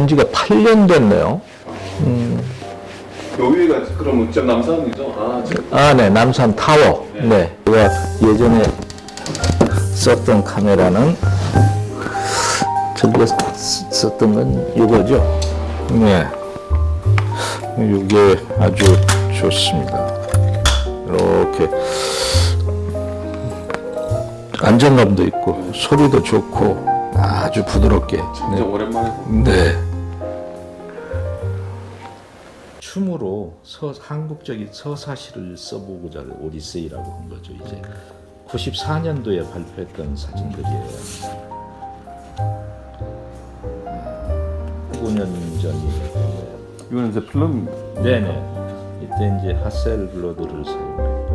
온 지가 8년 됐네요. 여기가 그러면 진짜 남산이죠? 아. 아, 네, 남산 타워. 네. 제가 예전에 썼던 카메라는 저기에 쓰- 썼던 건 이거죠. 네. 이게 아주 좋습니다. 이렇게 안정감도 있고 소리도 좋고 아주 부드럽게. 진짜 오랜만에 보는 네. 춤으로 서, 한국적인 서사시를 써보고자 오디세이라고 한 거죠. 이제 94년도에 발표했던 사진들이에요. 9년 전이에요. 이거는 이제 필름 네네. 이때 이제 하셀 블러드를 사용했고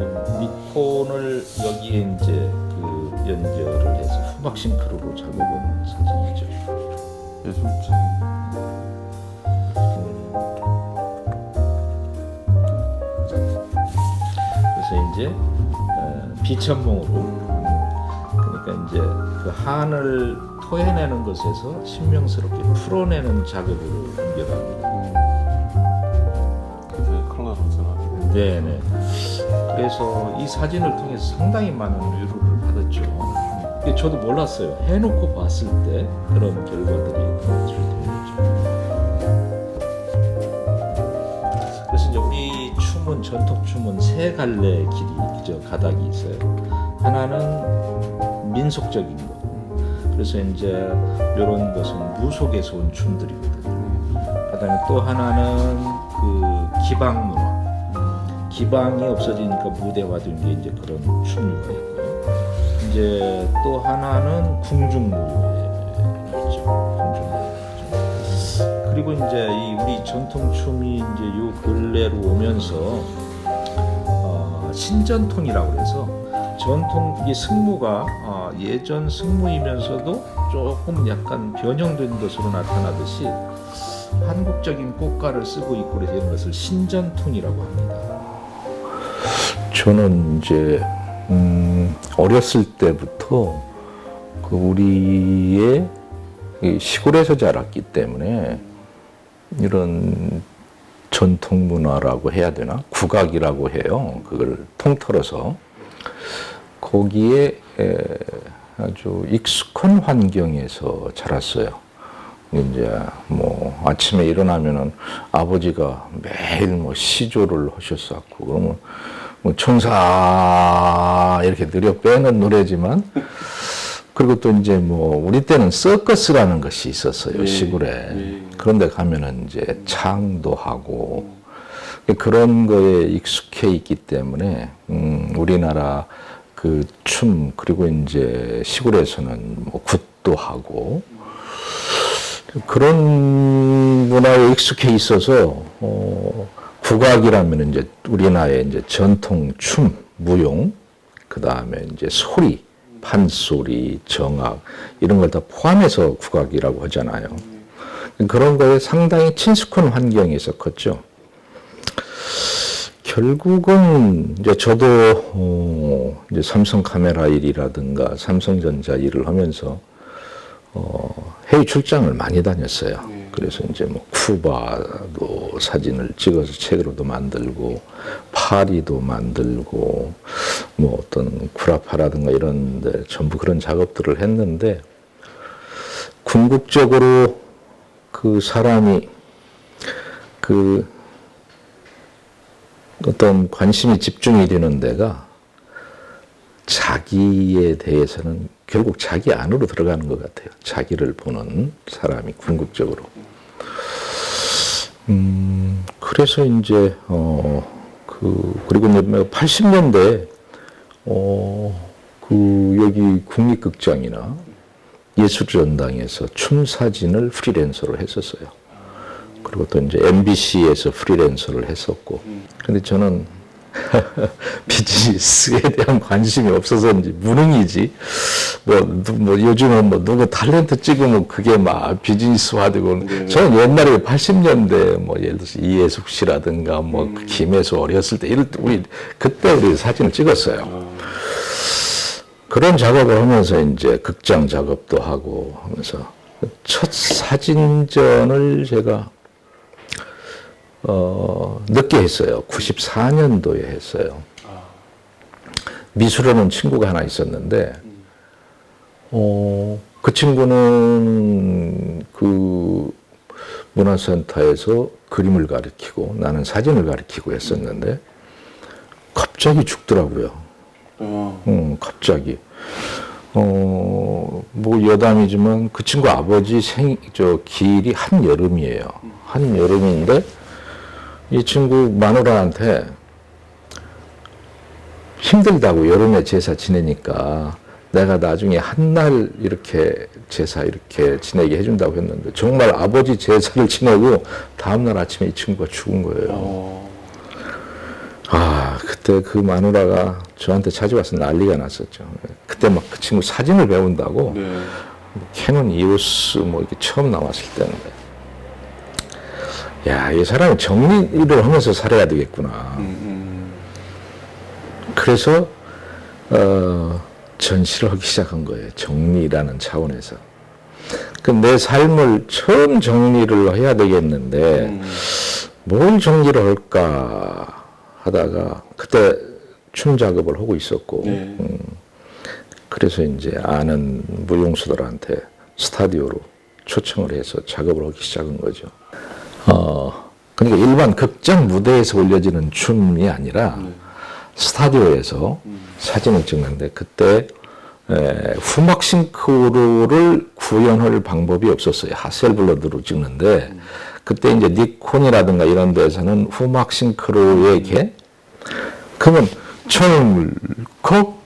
음, 미콘을 여기에 이제 그 연결을 해서 후막 싱크로로 작업한 사진이죠. 예술적 이제 어, 비천몽으로 음, 그러니까 이제 그 한을 토해내는 것에서 신명스럽게 풀어내는 작업을 연결합니다. 이제 컬러로잖아 네네. 그래서 이 사진을 통해서 상당히 많은 위로를 받았죠. 저도 몰랐어요. 해놓고 봤을 때 그런 결과들이 나왔을 때였죠. 춤은 전통 춤은 세 갈래 길이 저 가닥이 있어요. 하나는 민속적인 거. 그래서 이제 이런 것은 무속에서 온 춤들이거든요. 그다음에 또 하나는 그 기방 문화. 기방이 없어지니까 무대화된 게 이제 그런 춤류가 있고요. 이제 또 하나는 궁중무예 그리고 이제 이 우리 전통 춤이 이제 요 근래로 오면서 어, 신전통이라고 그래서 전통 이 승무가 어, 예전 승무이면서도 조금 약간 변형된 것으로 나타나듯이 한국적인 꽃가를 쓰고 있고 그래서 이런 것을 신전통이라고 합니다. 저는 이제 음, 어렸을 때부터 그 우리의 이 시골에서 자랐기 때문에 이런 전통 문화라고 해야 되나 국악이라고 해요. 그걸 통틀어서 거기에 에, 아주 익숙한 환경에서 자랐어요. 이제 뭐 아침에 일어나면은 아버지가 매일 뭐 시조를 하셨었고 그러면 뭐 천사 이렇게 느려 빼는 노래지만 그리고 또 이제 뭐 우리 때는 서커스라는 것이 있었어요 예, 시골에 예. 그런데 가면은 이제 창도 하고 그런 거에 익숙해 있기 때문에 음, 우리나라 그 춤 그리고 이제 시골에서는 뭐 굿도 하고 그런 문화에 익숙해 있어서 어, 국악이라면 이제 우리나라의 이제 전통 춤, 무용, 그 다음에 이제 소리, 판소리, 정악 이런 걸 다 포함해서 국악이라고 하잖아요. 그런 거에 상당히 친숙한 환경에서 컸죠. 결국은 이제 저도 어, 이제 삼성 카메라 일이라든가 삼성전자 일을 하면서 어, 해외 출장을 많이 다녔어요. 그래서 이제 뭐 쿠바도 사진을 찍어서 책으로도 만들고 파리도 만들고 뭐 어떤 구라파라든가 이런 데 전부 그런 작업들을 했는데 궁극적으로 그 사람이 그 어떤 관심이 집중이 되는 데가 자기에 대해서는 결국 자기 안으로 들어가는 것 같아요. 자기를 보는 사람이 궁극적으로. 음, 그래서 이제, 어, 그, 그리고 이제 80년대, 어, 그, 여기 국립극장이나 예술전당에서 춤 사진을 프리랜서로 했었어요. 그리고 또 이제 MBC에서 프리랜서를 했었고. 근데 저는 비즈니스에 대한 관심이 없어서인지 무능이지. 뭐, 누- 뭐 요즘은 뭐 누구 탤런트 찍으면 그게 막 비즈니스화되고. 저는 옛날에 80년대 뭐 예를 들어서 이해숙 씨라든가 뭐 김혜수 어렸을 때 이럴 때 우리 그때 우리 사진을 찍었어요. 그런 작업을 하면서 이제 극장 작업도 하고 하면서 첫 사진전을 제가 어, 늦게 했어요. 94년도에 했어요. 미술하는 친구가 하나 있었는데, 어, 그 친구는 그 문화센터에서 그림을 가르치고 나는 사진을 가르치고 했었는데, 갑자기 죽더라고요. 어. 음, 갑자기. 어, 뭐 여담이지만 그 친구 아버지 생, 저 기일이 한여름이에요. 한여름인데 이 친구 마누라한테 힘들다고 여름에 제사 지내니까 내가 나중에 한 날 이렇게 제사 이렇게 지내게 해준다고 했는데 정말 아버지 제사를 지내고 다음날 아침에 이 친구가 죽은 거예요. 어. 아, 그때 그 마누라가 저한테 찾아와서 난리가 났었죠. 그때 막 그 친구 사진을 배운다고 네. 캐논 이오스 뭐 이렇게 처음 나왔을 때인데. 야, 이 사람은 정리를 하면서 살아야 되겠구나. 음, 그래서, 어, 전시를 하기 시작한 거예요. 정리라는 차원에서. 그내 삶을 처음 정리를 해야 되겠는데, 음. 뭘 정리를 할까 하다가 그때 춤 작업을 하고 있었고 네. 음, 그래서 이제 아는 무용수들한테 스타디오로 초청을 해서 작업을 하기 시작한 거죠. 어, 그러니까 일반 극장 무대에서 올려지는 춤이 아니라 스타디오에서 사진을 찍는데 그때 에, 후막 싱크로를 구현할 방법이 없었어요. 하셀블러드로 찍는데 그때 이제 니콘이라든가 이런 데서는 후막 싱크로에게 그러면 철컥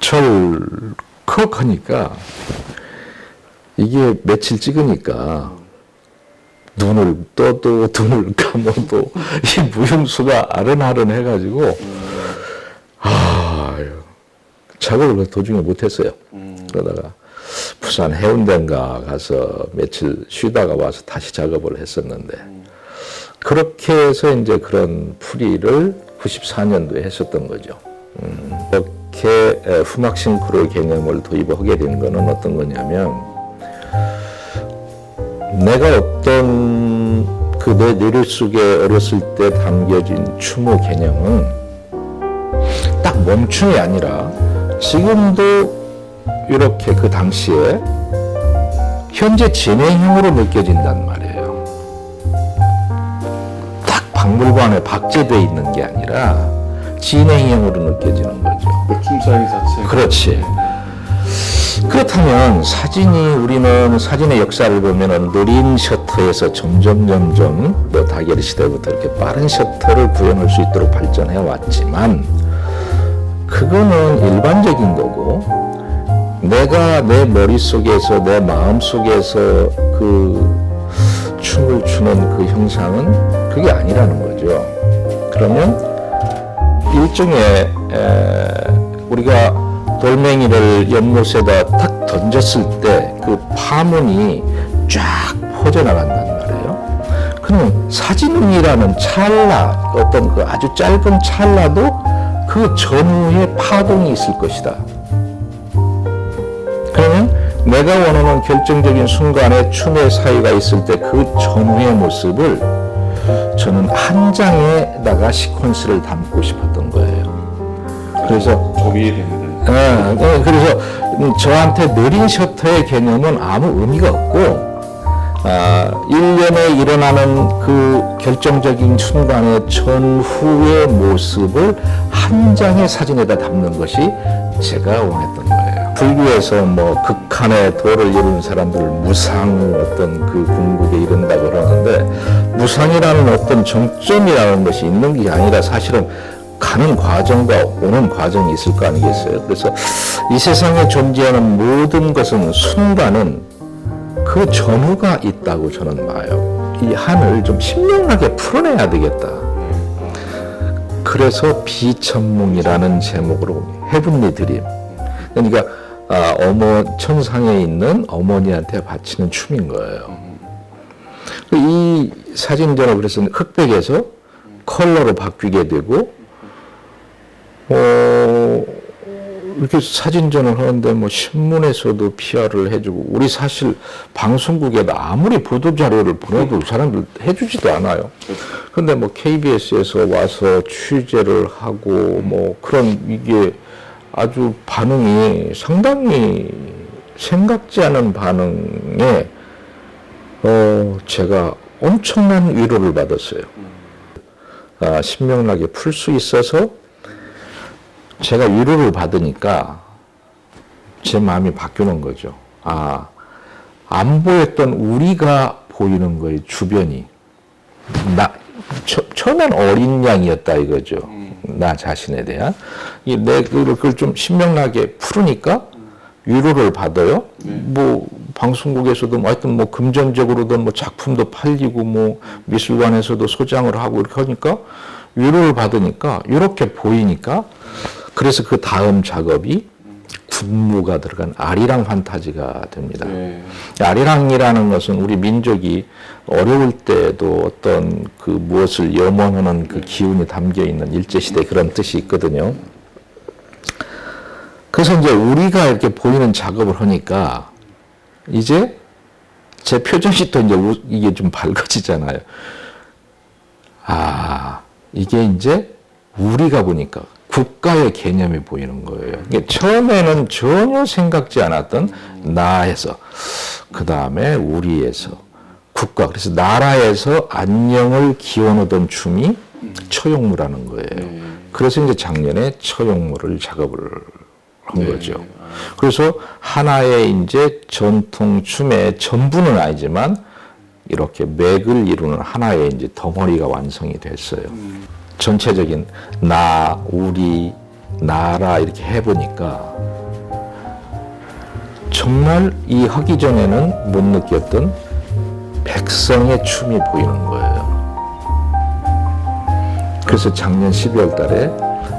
철컥 하니까 이게 며칠 찍으니까 눈을 떠도 눈을 감아도 이 무용수가 아른아른 해가지고 아 작업을 그 도중에 못했어요. 그러다가 부산 해운대인가 가서 며칠 쉬다가 와서 다시 작업을 했었는데 그렇게 해서 이제 그런 풀이를 94년도에 했었던 거죠. 음, 이렇게 에, 후막 싱크로 개념을 도입하게 된 거는 어떤 거냐면 내가 어떤 그 내 뇌를 속에 어렸을 때 담겨진 추모 개념은 딱 멈춤이 아니라 지금도 이렇게 그 당시에 현재 진행형으로 느껴진단 말이에요. 딱 박물관에 박제돼 있는 게 아니라 진행형으로 느껴지는 거죠. 그 춤사위 자체. 그렇지. 그렇다면 사진이 우리는 사진의 역사를 보면은 느린 셔터에서 점점 점점 뭐 다계리 시대부터 이렇게 빠른 셔터를 구현할 수 있도록 발전해 왔지만 그거는 일반적인 거고 내가 내 머릿속에서 내 마음속에서 그 춤을 추는 그 형상은 그게 아니라는 거죠. 그러면 일종의 에, 우리가 돌멩이를 연못에다 탁 던졌을 때 그 파문이 쫙 퍼져나간단 말이에요. 그럼 사진이라는 찰나, 어떤 그 아주 짧은 찰나도 그 전후에 파동이 있을 것이다. 그러면 내가 원하는 결정적인 순간에 춤의 사이가 있을 때 그 전후의 모습을 저는 한 장에다가 시퀀스를 담고 싶었던 거예요. 그래서 좀 이해됩니다. 예, 예, 그래서 음, 저한테 느린 셔터의 개념은 아무 의미가 없고 아, 1년에 일어나는 그 결정적인 순간의 전후의 모습을 한 장의 사진에다 담는 것이 제가 원했던 거예요. 불교에서 뭐 극한의 도를 이루는 사람들을 무상 어떤 그 궁극에 이른다고 그러는데 무상이라는 어떤 정점이라는 것이 있는 게 아니라 사실은 가는 과정과 오는 과정이 있을 거 아니겠어요? 그래서 이 세상에 존재하는 모든 것은 순간은 그 전후가 있다고 저는 봐요. 이 한을 좀 신명하게 풀어내야 되겠다. 그래서 비천몽이라는 제목으로 헤븐리 드림. 그러니까 아, 어머 천상에 있는 어머니한테 바치는 춤인 거예요. 이 사진전을 그래서 흑백에서 컬러로 바뀌게 되고 어, 이렇게 사진전을 하는데 뭐 신문에서도 PR을 해주고 우리 사실 방송국에다 아무리 보도 자료를 보내도 사람들 해주지도 않아요. 근데 뭐 KBS에서 와서 취재를 하고 뭐 그런 이게 아주 반응이 상당히 생각지 않은 반응에 어 제가 엄청난 위로를 받았어요. 아, 신명나게 풀 수 있어서 제가 위로를 받으니까 제 마음이 바뀌는 거죠. 아, 안 보였던 우리가 보이는 거예요, 주변이. 나, 처, 처음엔 어린 양이었다 이거죠. 나 자신에 대한. 이, 내, 그걸, 좀 신명나게 풀으니까 위로를 받아요. 뭐, 방송국에서도 뭐 하여튼 뭐 금전적으로든 뭐 작품도 팔리고 뭐 미술관에서도 소장을 하고 이렇게 하니까 위로를 받으니까 이렇게 보이니까 그래서 그 다음 작업이 군무가 들어간 아리랑 판타지가 됩니다. 네. 아리랑이라는 것은 우리 민족이 어려울 때도 어떤 그 무엇을 염원하는 그 기운이 담겨 있는 일제시대 그런 뜻이 있거든요. 그래서 이제 우리가 이렇게 보이는 작업을 하니까 이제 제 표정이 또 이제 우- 이게 좀 밝아지잖아요. 아, 이게 이제 우리가 보니까 국가의 개념이 보이는 거예요. 이게 처음에는 전혀 생각지 않았던 나에서, 그 다음에 우리에서, 국가, 그래서 나라에서 안녕을 기원하던 춤이 처용무라는 거예요. 그래서 이제 작년에 처용무를 작업을 한 거죠. 그래서 하나의 이제 전통 춤의 전부는 아니지만 이렇게 맥을 이루는 하나의 이제 덩어리가 완성이 됐어요. 전체적인 나, 우리, 나라 이렇게 해보니까 정말 이 하기 전에는 못 느꼈던 백성의 춤이 보이는 거예요. 그래서 작년 12월 달에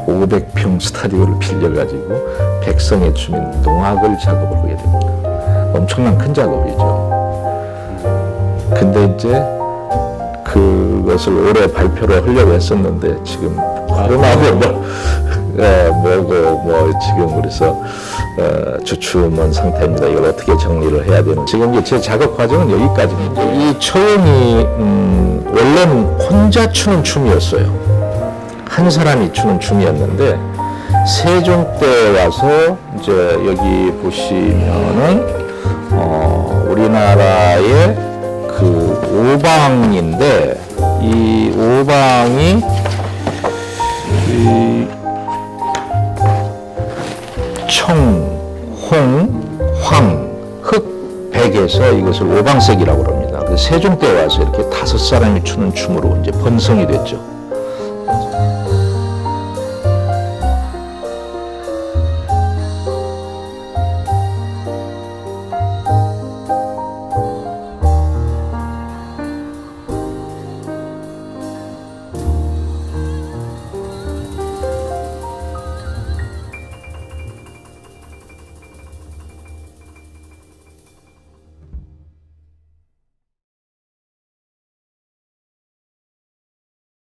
500평 스타디오를 빌려가지고 백성의 춤인 농악을 작업을 하게 됩니다. 엄청난 큰 작업이죠. 근데 이제 그 것을 올해 발표를 하려고 했었는데 지금 코로나도 뭐, 예, 뭐고 뭐 지금 그래서 어, 주춤한 상태입니다. 이걸 어떻게 정리를 해야 되는? 지금 이제 제 작업 과정은 여기까지입니다. 이 초연이 음, 원래는 혼자 추는 춤이었어요. 한 사람이 추는 춤이었는데 세종 때 와서 이제 여기 보시면은 어, 우리나라의 그 오방인데 이 오방이 이 청, 홍, 황, 흑, 백에서 이것을 오방색이라고 합니다. 그 세종 때 와서 이렇게 다섯 사람이 추는 춤으로 이제 번성이 됐죠.